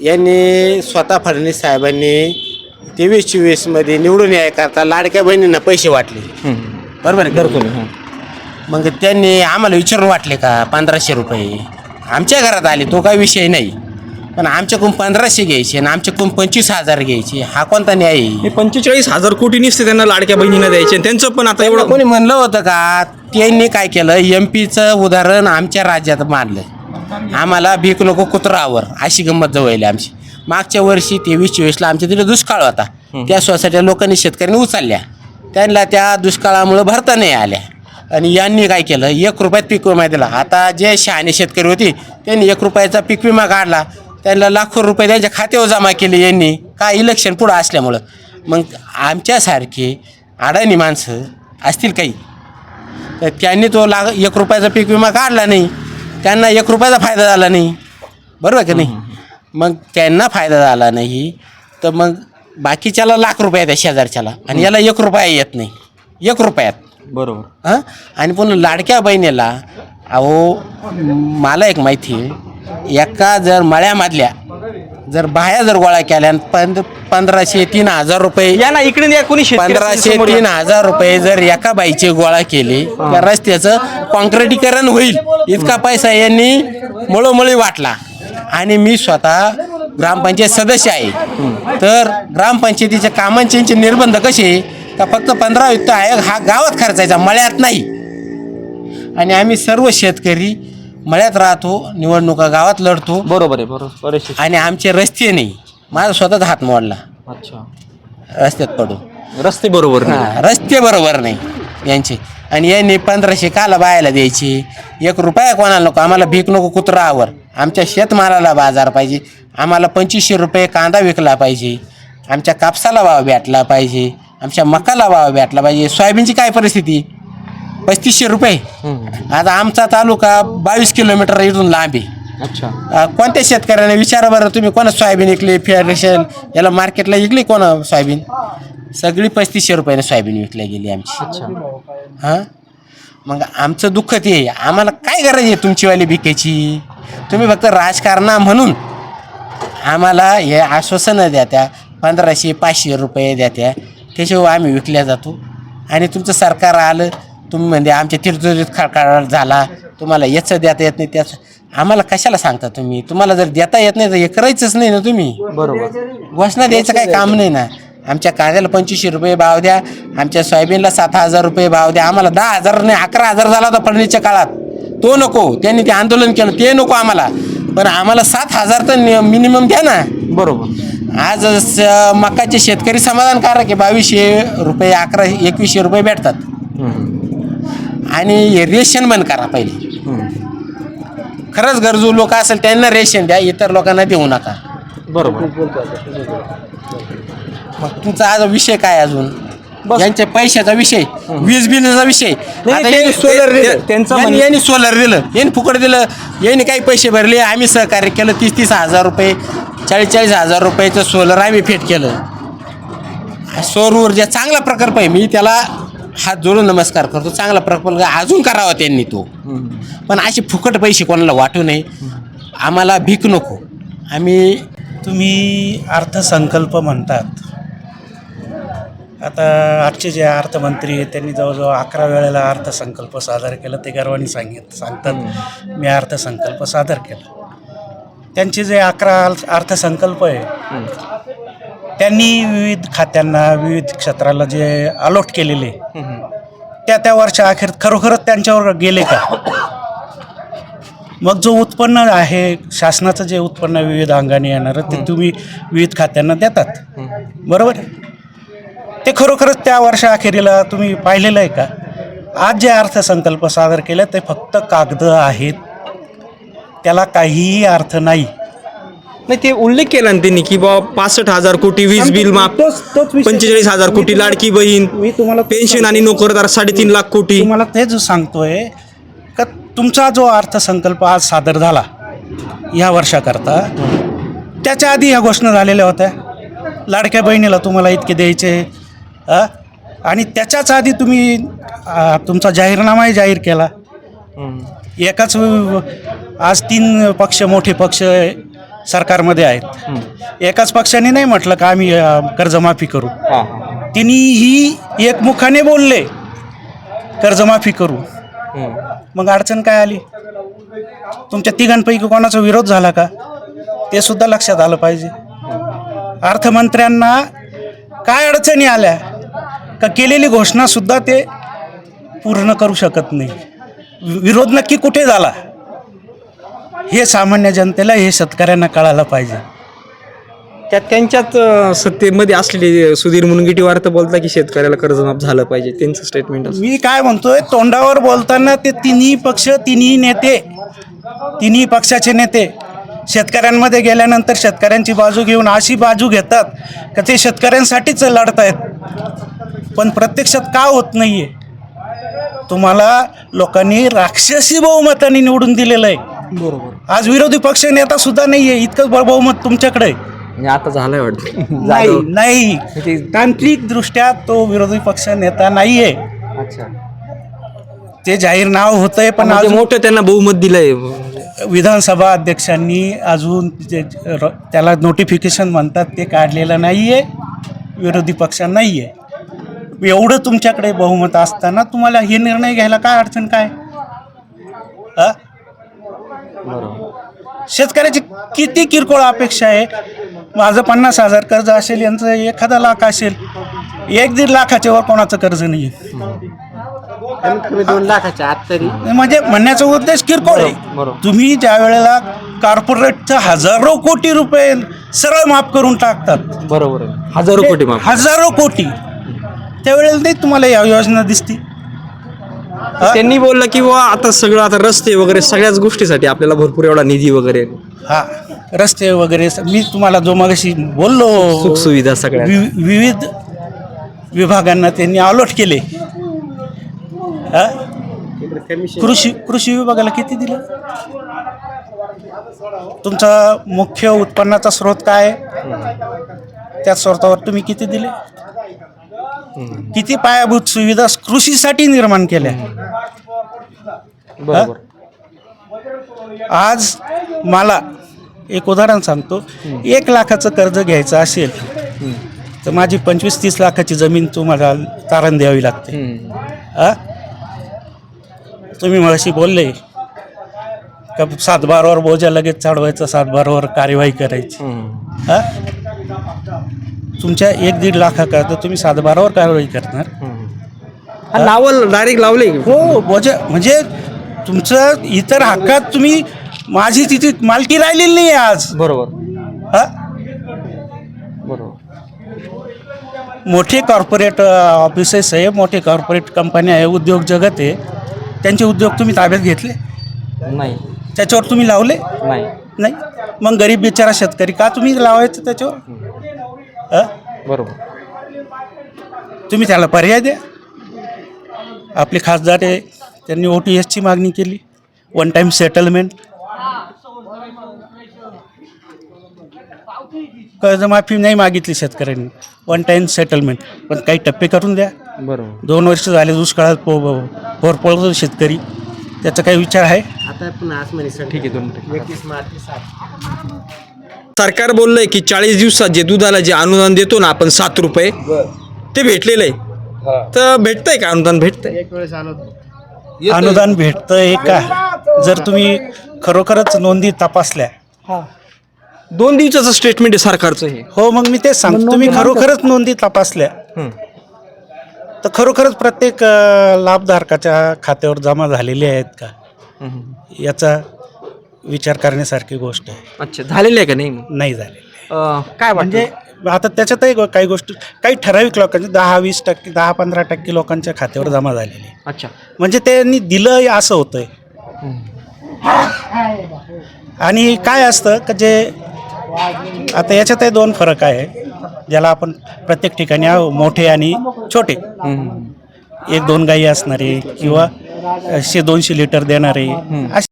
यांनी स्वतः फडणवीस साहेबांनी तेवीस चोवीसमध्ये निवडून यायकरता लाडक्या बहिणींना पैसे वाटले. बरोबर आहे? घरकुल मग त्यांनी आम्हाला विचारून वाटले का पंधराशे रुपये? आमच्या घरात आले तो काही विषय नाही. पण आमच्याकडून पंधराशे घ्यायचे आणि आमच्याकडून पंचवीस हजार घ्यायचे. हा कोणता न्याय आहे? हे पंचेचाळीस हजार कोटी निसते त्यांना लाडक्या बहिणींना द्यायचे आणि त्यांचं पण आता एवढं कोणी म्हणलं होतं का? त्यांनी काय केलं? एम पीचं उदाहरण आमच्या राज्यात मांडलं आम्हाला भीक नको कुत्रावर अशी गंमत जवळली आमची. मागच्या वर्षी तेवीस चोवीसला आमच्या तिथे दुष्काळ होता. त्या सोसायट्या लोकांनी शेतकऱ्यांनी उचलल्या. त्यांना त्या दुष्काळामुळं भरता नाही आल्या. आणि यांनी काय केलं? एक रुपयात पीक विमा दिला. आता जे शहाणे शेतकरी होते त्यांनी एक रुपयाचा पीक विमा काढला. त्यांना लाखो रुपये त्यांच्या खात्यावर जमा केले यांनी. काय इलेक्शन पुढं असल्यामुळं. मग आमच्यासारखे अडाणी माणसं असतील काही? तर त्यांनी तो लाख एक रुपयाचा पीक विमा काढला नाही. त्यांना एक रुपयाचा फायदा झाला नाही. बरोबर की नाही? मग त्यांना फायदा झाला नाही. तर मग बाकीच्याला लाख रुपये त्या शेजारच्याला आणि याला एक रुपया येत नाही. एक रुपयात. बरोबर. हां? आणि पुन्हा लाडक्या बहिणीला अहो मला एक माहिती आहे. एका जर मळ्यामधल्या जर बाह्या जर गोळा केल्या पंध पंधराशे तीन हजार रुपये या ना इकडे या कोणी शेतकरी पंधराशे असेल समोर या. तीन हजार रुपये जर एका बाईचे गोळा केले त्या रस्त्याचं कॉन्क्रिटीकरण होईल. इतका पैसा यांनी मुळोमुळी वाटला. आणि मी स्वतः ग्रामपंचायत सदस्य आहे. तर ग्रामपंचायतीच्या कामांचे निर्बंध कसे का फक्त पंधरा वित्त आयोग हा गावात खर्चायचा मळ्यात नाही. आणि आम्ही सर्व शेतकरी मळ्यात राहतो निवडणुका गावात लढतो. बरोबर आहे बरोबर. बरेचसे. आणि आमचे रस्ते नाही. माझा स्वतःच हात मोडला. अच्छा. रस्त्यात पडून रस्ते बरोबर नाही. हा, रस्ते बरोबर नाही यांचे. आणि यांनी पंधराशे काला बायाला द्यायचे. एक रुपया कोणाला नको आम्हाला भीक नको कुत्रावर आमच्या शेतमालाला बाजार पाहिजे. आम्हाला पंचवीसशे रुपये कांदा विकला पाहिजे. आमच्या कापसाला भाव भेटला पाहिजे. आमच्या मकाला भाव भेटला पाहिजे. सोयाबीनची काय परिस्थिती? पस्तीसशे रुपये. आता आमचा तालुका बावीस किलोमीटर इथून लांब आहे. अच्छा. अ, कोणत्या शेतकऱ्याने विचारा बरं तुम्ही कोणा सोयाबीन विकली फेअरेशन याला मार्केटला विकली कोणा सोयाबीन? सगळी पस्तीसशे रुपयाने सोयाबीन विकल्या गेली आमची. अच्छा. हां? मग आमचं दुःख ते आहे. आम्हाला काय गरज आहे तुमचीवाली बिकेची तुम्ही फक्त राजकारणा म्हणून आम्हाला हे आश्वासनं द्या त्या पंधराशे पाचशे रुपये द्या त्या त्याशिवाय आम्ही विकल्या जातो. आणि तुमचं सरकार आलं तुम्ही म्हणजे आमच्या तीर्थोतीत खळखळ झाला. तुम्हाला याचं देता येत नाही त्याचं. आम्हाला कशाला सांगता तुम्ही? तुम्हाला जर देता येत नाही तर हे करायचंच नाही ना तुम्ही? बरोबर. घोषणा द्यायचं काही काम नाही ना? आमच्या कांद्याला पंचवीसशे रुपये भाव द्या. आमच्या सोयाबीनला सात हजार रुपये भाव द्या. आम्हाला दहा हजार नाही अकरा हजार झाला होता फडणवीसच्या काळात. तो नको. त्यांनी ते आंदोलन केलं ते नको आम्हाला. पण आम्हाला सात हजार तर मिनिमम द्या ना. बरोबर. आज मकाचे शेतकरी समाधानकारक आहे. बावीसशे रुपये अकरा एकवीसशे रुपये भेटतात. आणि हे रेशन बंद करा पहिले. खरंच गरजू लोक असेल त्यांना रेशन द्या इतर लोकांना देऊ नका. बरोबर. मग तुमचा आज विषय काय अजून? बस. यांच्या पैशाचा विषय वीज बिलाचा विषय. नाही, आता ते- यांनी सोलर ते- दिलं. त्यांचं यांनी- म्हणणं- यांनी सोलर दिलं. यांनी फुकट दिलं. यांनी काही पैसे भरले. आम्ही सहकार्य केलं. तीस तीस हजार रुपये चाळीस चाळीस हजार रुपयाचं सोलर आम्ही फिट केलं. सौर ऊर्जा चांगला प्रकल्प आहे. मी त्याला हात जोडून नमस्कार करतो. चांगला प्रकल्प अजून करावा त्यांनी तो. पण असे फुकट पैसे कोणाला वाटू नये. आम्हाला भीक नको. आम्ही तुम्ही अर्थसंकल्प म्हणतात. आता आजचे जे अर्थमंत्री आहेत त्यांनी जवळजवळ अकरा वेळेला अर्थसंकल्प सादर केलं. ते गर्वाने सांगित सांगतात मी अर्थसंकल्प सादर केला. त्यांचे जे अकरा अर्थसंकल्प आहे त्यांनी विविध खात्यांना विविध क्षेत्राला जे अलॉट केलेले त्या त्या वर्षा अखेर खरोखरच त्यांच्यावर गेले का? मग जो उत्पन्न आहे शासनाचं जे उत्पन्न विविध अंगाने येणारं ते तुम्ही विविध खात्यांना देतात. बरोबर? ते खरोखरच त्या वर्षाअखेरीला तुम्ही पाहिलेलं आहे का? आज जे अर्थसंकल्प सादर केले ते फक्त कागद आहेत. त्याला काहीही अर्थ नाही. नाही ते उल्लेख केला ना त्यांनी की बाबा पासष्ट हजार कोटी वीज बिल माफ तोच- तोच विषय- पंचेचाळीस हजार कोटी लाडकी बहीण मी तुम्हाला पेन्शन आणि नोकरदार साडेतीन लाख कोटी. तुम्हाला तेच सांगतोय का तुमचा जो अर्थसंकल्प आज सादर झाला या वर्षाकरता त्याच्या आधी ह्या घोषणा झालेल्या होत्या. लाडक्या बहिणीला तुम्हाला इतके द्यायचे. अ? आणि त्याच्याच आधी तुम्ही अ, तुमचा जाहीरनामाही जाहीर केला. एकाच व- आज तीन पक्ष मोठे पक्ष सरकारमध्ये आहेत. एकाच पक्षाने नाही म्हटलं का आम्ही अ, कर्जमाफी करू. हा तिन्हीही एकमुखाने बोलले कर्जमाफी करू. मग अडचण काय आली? तुमच्या तिघांपैकी कोणाचा विरोध झाला का? ते सुद्धा लक्षात आलं पाहिजे. अर्थमंत्र्यांना काय अडचणी आल्या? का केलेली घोषणा सुद्धा ते पूर्ण करू शकत नाही. वि- विरोध नक्की कुठे झाला? हे सामान्य जनतेला हे शेतकऱ्यांना कळायला पाहिजे. त्यात त्यांच्यात अं, सत्तेमध्ये असलेले सुधीर मुनगंटीवार तर बोलता की शेतकऱ्याला कर्जमाफ झालं पाहिजे त्यांचं स्टेटमेंट मी काय म्हणतोय तोंडावर बोलताना ते तिन्ही पक्ष तिन्ही नेते तिन्ही पक्षाचे नेते शेतकऱ्यांमध्ये गेल्यानंतर शेतकऱ्यांची बाजू घेऊन अशी बाजू घेतात का ते शेतकऱ्यांसाठीच लढत आहेत पण प्रत्यक्षात का होत नाहीये? तुम्हाला लोकांनी राक्षसी बहुमताने निवडून दिलेलं आहे. बरोबर. आज विरोधी पक्ष नेता सुद्धा नाहीये इतकं ब- बहुमत तुमच्याकडे. आहे. म्हणजे आता झालंय वाटतं. नाही जाधव. नाही. तांत्रिक दृष्ट्या तो विरोधी पक्ष नेता नाहीये. अच्छा. ते जाहीर नाव होतंय पण म्हणजे अजून मोठं त्यांना बहुमत दिलंय. विधानसभा अध्यक्षांनी अजून जे र- त्याला नोटिफिकेशन म्हणतात ते काढलेलं नाही आहे विरोधी पक्ष नाही आहे एवढं तुमच्याकडे बहुमत असताना तुम्हाला हे निर्णय घ्यायला काय अडचण काय? अ? शेतकऱ्याची किती किरकोळ अपेक्षा आहे? माझं पन्नास हजार कर्ज असेल यांचं एखादा लाख असेल एक दीड लाखाच्या वर कोणाचं कर्ज नाही आहे दोन लाखाच्या आत तरी. म्हणजे म्हणण्याचा उद्देश किरकोळ आहे. बरोबर. तुम्ही ज्या वेळेला कॉर्पोरेटचं हजारो कोटी रुपये सरळ माफ करून टाकतात. बरोबर आहे. हजारो कोटी माफ. हजारो कोटी. त्यावेळेला नाही तुम्हाला या योजना दिसती? त्यांनी बोललं की बुवा आता सगळं आता रस्ते वगैरे सगळ्याच गोष्टीसाठी आपल्याला भरपूर एवढा निधी वगैरे. हा. रस्ते वगैरे स- मी तुम्हाला जो मगाशी बोललो सुख सुविधा सगळ्या. वि- विविध विभागांना त्यांनी अलॉट केले. हा? कृषी कृषी विभागाला किती दिलं? तुमचा मुख्य उत्पन्नाचा स्रोत काय? आहे? त्या स्रोतावर तुम्ही किती दिले? किती पायाभूत सुविधा कृषीसाठी निर्माण केल्या? बरोबर. आज मला एक उदाहरण सांगतो. एक लाखाचं कर्ज घ्यायचं असेल तर माझी पंचवीस तीस लाखाची जमीन तुम्हाला तारण द्यावी लागते. आ? तुम्ही मगाशी बोलले का सातबारावर बोजा लगेच चढवायचं सातबारावर कार्यवाही करायची. हा? तुमच्या एक दीड लाखाकरता तुम्ही सातबारावर कारवाई करणार. हा नावल डायरेक्ट लावले. हो बोजा म्हणजे तुमचं इतर हक्कात तुम्ही माझी तिथे मालकी राहिलेली नाही आज. बरोबर. हा? बरोबर. मोठे कॉर्पोरेट ऑफिसेस आहे मोठे कॉर्पोरेट कंपन्या आहे उद्योग जगत आहे. त्यांचे उद्योग तुम्ही ताब्यात घेतले? नाही. त्याच्यावर तुम्ही लावले? नाही. नाही? मग गरीब बिचारा शेतकरी का तुम्ही लावायचं त्याच्यावर? अ? बरोबर. तुम्ही त्याला पर्याय द्या. आपले खासदार आहे त्यांनी ओ टी एसची मागणी केली. वन टाईम सेटलमेंट कर्जमाफी नाही मागितली शेतकऱ्यांनी. वन टाईम सेटलमेंट पण काही टप्पे करून द्या. बरोबर. दोन वर्ष झाले दुष्काळात पो पोरपळतो शेतकरी. त्याचा काही विचार आहे? आता पुन्हा आसमानी ठीक आहे दोन मिनिटं. एकतीस मार्च सात. सरकार बोललंय की चाळीस दिवसात जे दुधाला जे अनुदान देतो ना आपण सात रुपये ते भेटलेलं आहे. तर भेटतंय का अनुदान? भेटतंय. अनुदान भेटतं हे का? जर तुम्ही खरोखरच नोंदी तपासल्या. दोन दिवसाचं स्टेटमेंट आहे सरकारचं हे. हो मग मी तेच सांगतो. तुम्ही खरोखरच नोंदी तपासल्या. हं. तर खरोखरच प्रत्येक अ, लाभधारकाच्या खात्यावर जमा झालेले आहेत का? हं. याचा विचार करण्यासारखी गोष्ट आहे. अच्छा झालेलं आहे का नाही मग? नाही झालेली अं, काय म्हणजे म्हणजे आता त्याच्यातही गो- काही गोष्टी काही ठराविक लोकांचे दहा वीस टक्के दहा पंधरा टक्के लोकांच्या खात्यावर जमा झालेली आहे. अच्छा. म्हणजे त्यांनी दिलं असं होतंय. आणि काय असतं का जे आता याच्यातही दोन फरक आहे ज्याला आपण प्रत्येक ठिकाणी मोठे आणि छोटे. हं. एक दोन गायी असणारे किंवा शे दोनशे लिटर देणारे असे